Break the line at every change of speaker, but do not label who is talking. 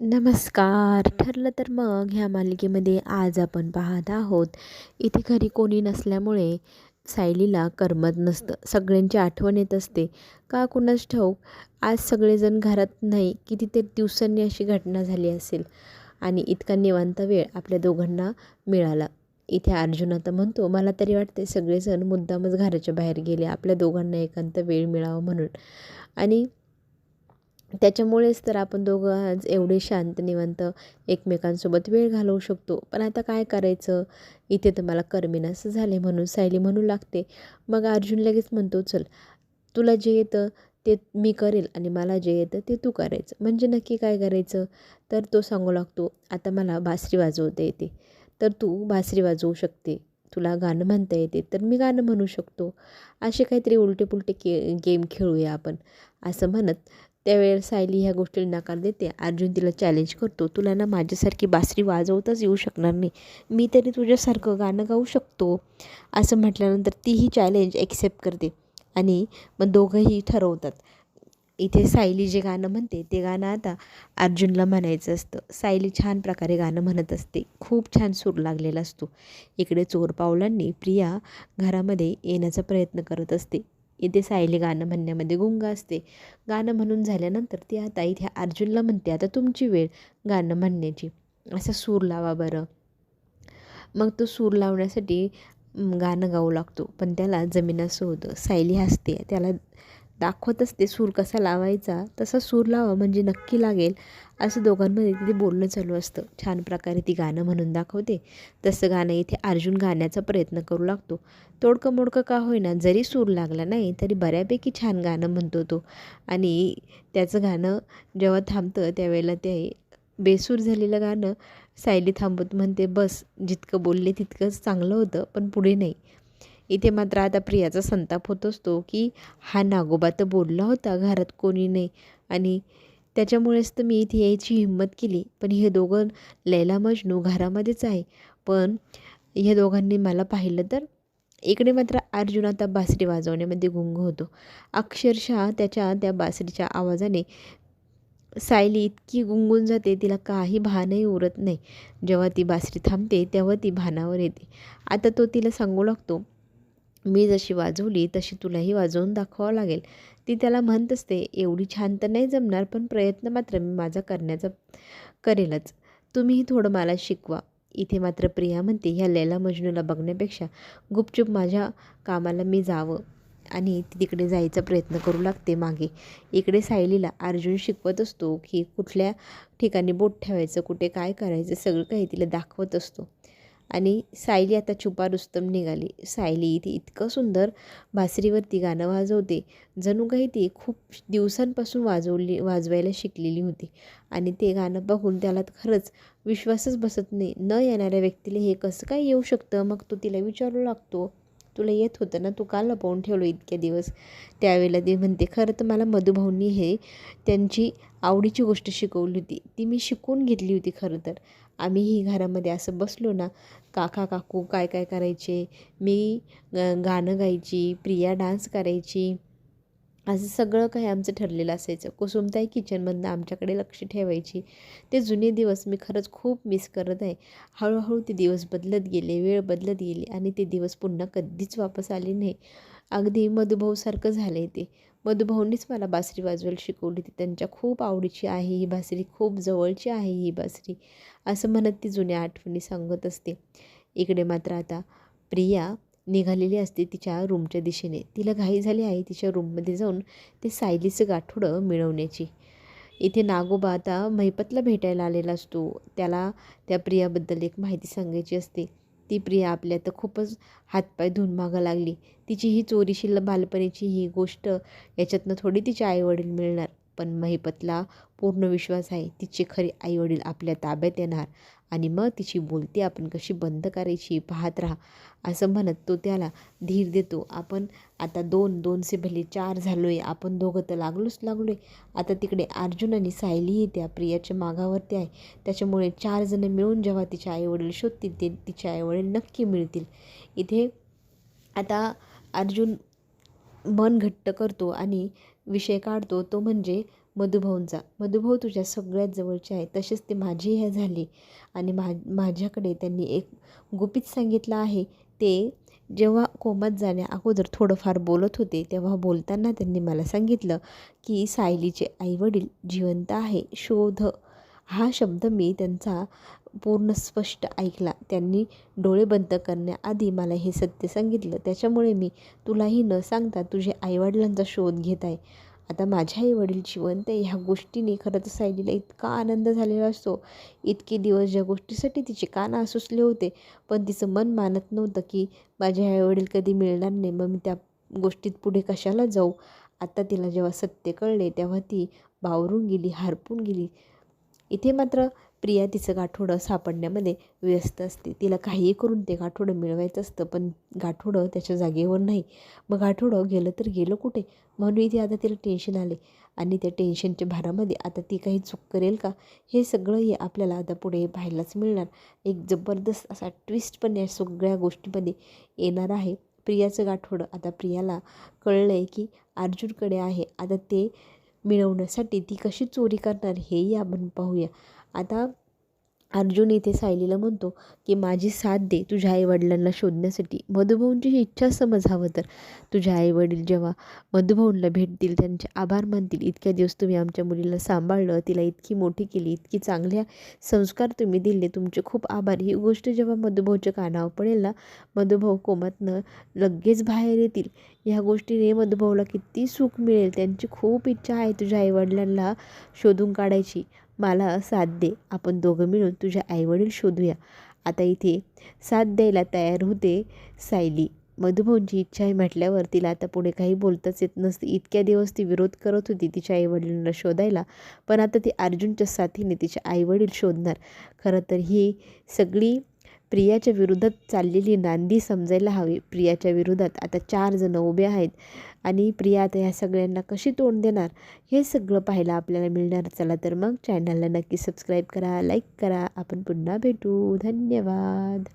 नमस्कार. ठरलं तर मग ह्या मालिकेमध्ये आज आपण पाहत आहोत. इथे घरी कोणी नसल्यामुळे सायलीला करमत नसतं. सगळ्यांची आठवण येत असते. का कुणाच ठाऊक? आज सगळेजण घरात नाही कितीतरी दिवसांनी अशी घटना झाली असेल. आणि इतका निवांत वेळ आपल्या दोघांना मिळाला. इथे अर्जुन आता म्हणतो मला तरी वाटते सगळेजण मुद्दामच घराच्या बाहेर गेले. आपल्या दोघांना एकांत वेळ मिळावा म्हणून. आणि त्याच्यामुळेच तर आपण दोघं आज एवढे शांत निवांत एकमेकांसोबत वेळ घालवू शकतो. पण आता काय करायचं? इथे तर मला करमेनासं झाले म्हणून सायली म्हणू लागते. मग अर्जुन लगेच म्हणतो चल तुला जे येतं ते मी करेल आणि मला जे येतं ते तू करायचं. म्हणजे नक्की काय करायचं? तर तो सांगू लागतो आता मला बासरी वाजवता येते. तर तू बासरी वाजवू शकते. तुला गाणं म्हणता येते तर मी गाणं म्हणू शकतो. असे काहीतरी उलटे पुलटे के गेम खेळूया आपण. असं म्हणत त्यावेळेस सायली ह्या गोष्टीला नकार देते. अर्जुन तिला चॅलेंज करतो. तुला ना माझ्यासारखी बासरी वाजवताच येऊ शकणार नाही. मी तरी तुझ्यासारखं गाणं गाऊ शकतो. असं म्हटल्यानंतर तीही चॅलेंज ॲक्सेप्ट करते. आणि मग दोघंही ठरवतात. इथे सायली जे गाणं म्हणते ते गाणं आता अर्जुनला म्हणायचं असतं. सायली छान प्रकारे गाणं म्हणत असते. खूप छान सूर लागलेला असतो. इकडे चोर पावलांनी प्रिया घरामध्ये येण्याचा प्रयत्न करत असते. इथे सायली गाणं म्हणण्यामध्ये गुंग असते. गाणं म्हणून झाल्यानंतर ती आता इथे अर्जुनला म्हणते आता तुमची वेळ गाणं म्हणण्याची. असा सूर लावा बरं. मग तो सूर लावण्यासाठी गाणं गाऊ लागतो. पण त्याला जमीन असं होतं सायली हसते. त्याला दाखवत असते सूर कसा लावायचा तसा सूर लावा म्हणजे नक्की लागेल असं दोघांमध्ये तिथे बोलणं चालू असतं. छान प्रकारे ती गाणं म्हणून दाखवते. तसं गाणं इथे अर्जुन गाण्याचा प्रयत्न करू लागतो. तोडकं मोडकं का होईना जरी सूर लागला नाही तरी बऱ्यापैकी छान गाणं म्हणतो तो. आणि त्याचं गाणं जेव्हा थांबतं त्यावेळेला ते बेसूर झालेलं गाणं सायली थांबत म्हणते बस जितकं बोलले तितकंच चांगलं होतं पण पुढे नाही. इथे मात्र आता प्रियाचा संताप होत असतो की हा नागोबा तर बोलला होता घरात कोणी नाही. आणि त्याच्यामुळेच तर मी इथे यायची हिंमत केली. पण हे दोघं लैला मजनू घरामध्येच आहे. पण ह्या दोघांनी मला पाहिलं तर इकडे मात्र अर्जुन आता बासरी वाजवण्यामध्ये गुंग होतो. अक्षरशः त्याच्या त्या बासरीच्या आवाजाने सायली इतकी गुंगून जाते तिला काही भानही उरत नाही. जेव्हा ती बासरी थांबते तेव्हा ती भानावर येते. आता तो तिला सांगू लागतो मी जशी वाजवली तशी तुलाही वाजवून दाखवावं लागेल. ती त्याला म्हणत असते एवढी छान तर नाही जमणार पण प्रयत्न मात्र मी माझा करण्याचा करेलच. तुम्हीही थोडं मला शिकवा. इथे मात्र प्रिया म्हणते ह्या लैला मजनूला बघण्यापेक्षा गुपचूप माझ्या कामाला मी जावं आणि ती तिकडे जायचा प्रयत्न करू लागते मागे. इकडे सायलीला अर्जुन शिकवत असतो की कुठल्या ठिकाणी बोट ठेवायचं कुठे काय करायचं सगळं काही तिला दाखवत असतो. आणि सायली आता छुपा रुस्तम निघाली. सायली इथे इतकं सुंदर बासरीवरती गाणं वाजवते. जणू काही ती खूप दिवसांपासून वाजवली वाजवायला शिकलेली होती. आणि ते गाणं बघून त्याला खरंच विश्वासच बसत नाही. न येणाऱ्या व्यक्तीला हे कसं काय येऊ शकतं? मग तो तिला विचारू लागतो. तुला येत होतं ना? तू का लपवून ठेवलं इतक्या दिवस? त्यावेळेला ती म्हणते खरं तर मला मधुभाऊंनी हे त्यांची आवडीची गोष्ट शिकवली होती. ती मी शिकून घेतली होती खरं तर. आम्हीही घरामध्ये असं बसलो ना काका काकू काय काय करायचे? मी गाणं गायची प्रिया डान्स करायची असं सगळं काही आमचं ठरलेलं असायचं. कुसुमताई किचनमधनं आमच्याकडे लक्ष ठेवायची. ते जुने दिवस मी खरंच खूप मिस करत आहे. हळूहळू ते दिवस बदलत गेले वेळ बदलत गेली आणि ते दिवस पुन्हा कधीच वापस आले नाही. अगदी मधुभाऊसारखं झालं आहे ते. मधुभाऊंनीच मला बासरी वाजवायला शिकवली ती त्यांच्या खूप आवडीची आहे ही बासरी. खूप जवळची आहे ही बासरी. असं म्हणत ती जुन्या आठवणी सांगत असते. इकडे मात्र आता प्रिया निघालेली असते तिच्या रूमच्या दिशेने. तिला घाई झाली आहे तिच्या रूममध्ये जाऊन ते सायलीचं गाठोडं मिळवण्याची. इथे नागोबा आता महिपतला भेटायला आलेला असतो. त्याला त्या प्रियाबद्दल एक माहिती सांगायची असते. ती प्रिया आपल्या तर खूपच हातपाय धुवून मागं लागली. तिची ही चोरीशी बालपणीची ही गोष्ट याच्यातनं थोडी तिचे आईवडील मिळणार. पण महिपतला पूर्ण विश्वास आहे तिचे खरे आईवडील आपल्या ताब्यात येणार. आणि मग तिची बोलती आपण कशी बंद करायची? पाहत राहा. असं म्हणत तो त्याला धीर देतो. आपण आता दोन दोनशे भले चार झालो आहे आपण दोघं तर लागलोच लागलो आहे आता तिकडे अर्जुन आणि सायलीही त्या प्रियाच्या मागावरती आहे. त्याच्यामुळे चार जणं मिळून जेव्हा तिचे आईवडील शोधतील ते तिचे आईवडील नक्की मिळतील. इथे आता अर्जुन मन घट्ट करतो आणि विषय काढतो. तो म्हणजे मधुभाऊंचा मधुभाऊ तुझ्या सगळ्यात जवळचे आहे तसेच ते माझी हे झाली. आणि मा माझ्याकडे त्यांनी एक गुपित सांगितलं आहे. ते जेव्हा कोमात जाण्या अगोदर थोडंफार बोलत होते तेव्हा बोलताना त्यांनी मला सांगितलं की सायलीचे आईवडील जिवंत आहे. शोध. हा शब्द मी त्यांचा पूर्ण स्पष्ट ऐकला. त्यांनी डोळे बंद करण्याआधी मला हे सत्य सांगितलं. त्याच्यामुळे मी तुलाही न सांगता तुझे आईवडिलांचा शोध घेत आहे. आता माझ्या आईवडील जिवंत आहे ह्या गोष्टीने खरं तर सायलीला इतका आनंद झालेला असतो. इतके दिवस ज्या गोष्टीसाठी तिचे कान आसुसले होते पण तिचं मन मानत नव्हतं की माझे आईवडील कधी मिळणार नाही. मग मी त्या गोष्टीत पुढे कशाला जाऊ? आता तिला जेव्हा सत्य कळले तेव्हा ती बावरून गेली हारपून गेली. इथे मात्र प्रिया तिचं गाठोडं सापडण्यामध्ये व्यस्त असते. तिला काहीही करून ते गाठोडं मिळवायचं असतं पण गाठोडं त्याच्या जागेवर नाही. मग गाठोडं गेलं तर गेलं कुठे? म्हणून इथे आता तिला टेन्शन आले. आणि त्या टेन्शनच्या भारामध्ये आता ती काही चूक करेल का? हे सगळं हे आपल्याला आता पुढे पाहायलाच मिळणार. एक जबरदस्त असा ट्विस्ट पण या सगळ्या गोष्टीमध्ये येणार आहे. प्रियाचं गाठोडं आता प्रियाला कळलं आहे की अर्जुनकडे आहे. आता ते मिळवण्यासाठी ती कशी चोरी करणार हेही आपण पाहूया. आता अर्जुन इथे सायलीला म्हणतो की माझी साथ दे तुझ्या आईवडिलांना शोधण्यासाठी. मधुभाऊंची ही इच्छा समजावं तर. तुझ्या आईवडील जेव्हा मधुभाऊंना भेटतील त्यांचे आभार मानतील. इतक्या दिवस तुम्ही आमच्या मुलीला सांभाळलं तिला इतकी मोठी केली इतकी चांगल्या संस्कार तुम्ही दिले. तुमचे खूप आभार. ही गोष्ट जेव्हा मधुभाऊच्या कानावर पडेल ना मधुभाऊ कोमातनं लगेच बाहेर येतील. ह्या गोष्टीने मधुभाऊला किती सुख मिळेल. त्यांची खूप इच्छा आहे तुझ्या आईवडिलांना शोधून काढायची. मला साथ दे. आपण दोघं मिळून तुझ्या आईवडील शोधूया. आता इथे साथ द्यायला तयार होते सायली. मधुभाऊंची इच्छा आहे म्हटल्यावर तिला आता पुढे काही बोलताच येत नसते. इतक्या दिवस ती विरोध करत होती तिच्या आईवडिलांना शोधायला. पण आता ती अर्जुनच्या साथीने तिचे आईवडील शोधणार. खरं तर ही सगळी प्रियाच्या विरोधात चाललेली नांदी समजायला हवी. प्रियाच्या विरोधात आता चार जण उभे आहेत. आणि प्रिया आता ह्या सगळ्यांना कशी तोंड देणार? हे सगळं पाहायला आपल्याला मिळणार. चला तर मग चॅनलला नक्की सबस्क्राईब करा लाईक करा. आपण पुन्हा भेटू. धन्यवाद.